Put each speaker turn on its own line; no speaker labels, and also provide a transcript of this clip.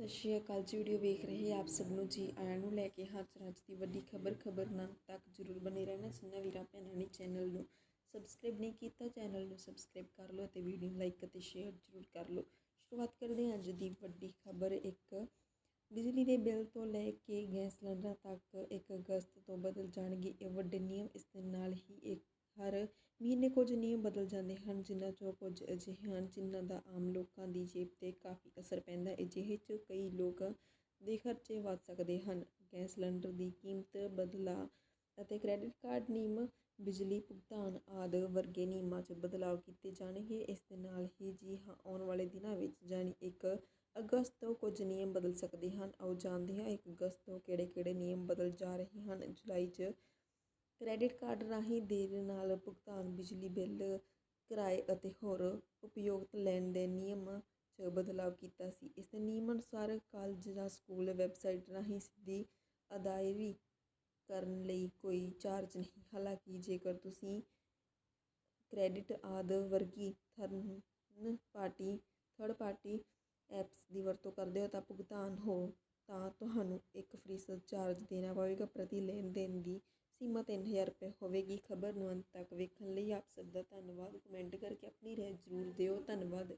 ਸਤਿ ਸ਼੍ਰੀ ਅਕਾਲ ਜੀ ਵੀਡੀਓ ਵੇਖ ਰਹੇ ਆਪ ਸਭ ਨੂੰ ਜੀ। ਆਇਆਂ ਨੂੰ ਲੈ ਕੇ ਹਾਜ਼ਰ ਹਾਂ ਅੱਜ ਦੀ ਵੱਡੀ ਖਬਰ ਖਬਰ ਨਾਲ ਤੱਕ ਜਰੂਰ ਬਨੇ ਰਹਿਣਾ ਜਿੰਨਾ ਵੀਰਾਂ ਭੈਣਾਂ ਨੇ ਚੈਨਲ ਨੂੰ ਸਬਸਕ੍ਰਾਈਬ ਨਹੀਂ ਕੀਤਾ, ਚੈਨਲ ਨੂੰ ਸਬਸਕ੍ਰਾਈਬ ਕਰ ਲਓ ਅਤੇ ਵੀਡੀਓ ਨੂੰ ਲਾਈਕ ਅਤੇ ਸ਼ੇਅਰ ਜਰੂਰ ਕਰ ਲਓ। ਸ਼ੁਰੂਆਤ ਕਰਦੇ ਹਾਂ ਅੱਜ ਦੀ ਵੱਡੀ ਖਬਰ। ਇੱਕ, ਬਿਜਲੀ ਦੇ ਬਿੱਲ ਤੋਂ ਲੈ ਕੇ ਗੈਸ ਸਿਲੰਡਰਾਂ ਤੱਕ 1 ਅਗਸਤ ਤੋਂ ਬਦਲ ਜਾਣਗੇ ਇਹ ਵੱਡੇ ਨਿਯਮ। ਇਸ ਦੇ ਨਾਲ ਹੀ ਇੱਕ ਹਰ ਮਹੀਨੇ ਕੁਝ ਨਿਯਮ ਬਦਲ ਜਾਂਦੇ ਹਨ ਜਿਨ੍ਹਾਂ 'ਚੋਂ ਕੁਝ ਅਜਿਹੇ ਹਨ ਜਿਨ੍ਹਾਂ ਦਾ ਆਮ ਲੋਕਾਂ ਦੀ ਜੇਬ 'ਤੇ ਕਾਫੀ ਅਸਰ ਪੈਂਦਾ ਅਜਿਹੇ 'ਚ ਕਈ ਲੋਕ ਦੇ ਖਰਚੇ ਵੱਧ ਸਕਦੇ ਹਨ। ਗੈਸ ਸਿਲੰਡਰ ਦੀ ਕੀਮਤ ਬਦਲਾਅ ਅਤੇ ਕ੍ਰੈਡਿਟ ਕਾਰਡ ਨਿਯਮ, ਬਿਜਲੀ ਭੁਗਤਾਨ ਆਦਿ ਵਰਗੇ ਨਿਯਮਾਂ 'ਚ ਬਦਲਾਅ ਕੀਤੇ ਜਾਣਗੇ। ਇਸ ਦੇ ਨਾਲ ਹੀ ਜੀ ਹਾਂ ਆਉਣ ਵਾਲੇ ਦਿਨਾਂ ਵਿੱਚ ਯਾਨੀ ਇੱਕ ਅਗਸਤ ਤੋਂ ਕੁਝ ਨਿਯਮ ਬਦਲ ਸਕਦੇ ਹਨ। ਆਓ ਜਾਣਦੇ ਹਾਂ ਇੱਕ ਅਗਸਤ ਤੋਂ ਕਿਹੜੇ-ਕਿਹੜੇ ਨਿਯਮ ਬਦਲ ਜਾ ਰਹੇ ਹਨ। ਜੁਲਾਈ 'ਚ ਕ੍ਰੈਡਿਟ ਕਾਰਡ ਰਾਹੀਂ ਦੇਰ ਨਾਲ ਭੁਗਤਾਨ, ਬਿਜਲੀ ਬਿੱਲ ਕਿਰਾਏ ਅਤੇ ਹੋਰ ਉਪਯੋਗਤ ਲੈਣ ਦੇ ਨਿਯਮ 'ਚ ਬਦਲਾਵ ਕੀਤਾ ਸੀ। ਇਸ ਦੇ ਨਿਯਮ ਅਨੁਸਾਰ ਕਾਲਜ ਜਾਂ ਸਕੂਲ ਵੈਬਸਾਈਟ ਰਾਹੀਂ ਸਿੱਧੀ ਅਦਾਇਗੀ ਕਰਨ ਲਈ ਕੋਈ ਚਾਰਜ ਨਹੀਂ। ਹਾਲਾਂਕਿ, ਜੇਕਰ ਤੁਸੀਂ ਕ੍ਰੈਡਿਟ ਆਦਿ ਵਰਗੀ ਥਰਨ ਪਾਰਟੀ, ਥਰਡ ਪਾਰਟੀ ਐਪਸ ਦੀ ਵਰਤੋਂ ਕਰਦੇ ਹੋ ਤਾਂ ਭੁਗਤਾਨ ਹੋ ਤਾਂ ਤੁਹਾਨੂੰ ਇੱਕ ਫੀਸਦ ਚਾਰਜ ਦੇਣਾ ਪਵੇਗਾ। ਪ੍ਰਤੀ ਲੈਣ ਦੇਣ ਦੀ ਸੀਮਾ 3000 ਰੁਪਏ ਹੋਵੇਗੀ ਖਬਰ ਨੂੰ ਅੰਤ ਤੱਕ ਵੇਖਣ ਲਈ ਆਪ ਸਭ ਦਾ ਧੰਨਵਾਦ। ਕਮੈਂਟ ਕਰਕੇ ਆਪਣੀ ਰਾਏ ਜ਼ਰੂਰ ਦਿਓ। ਧੰਨਵਾਦ।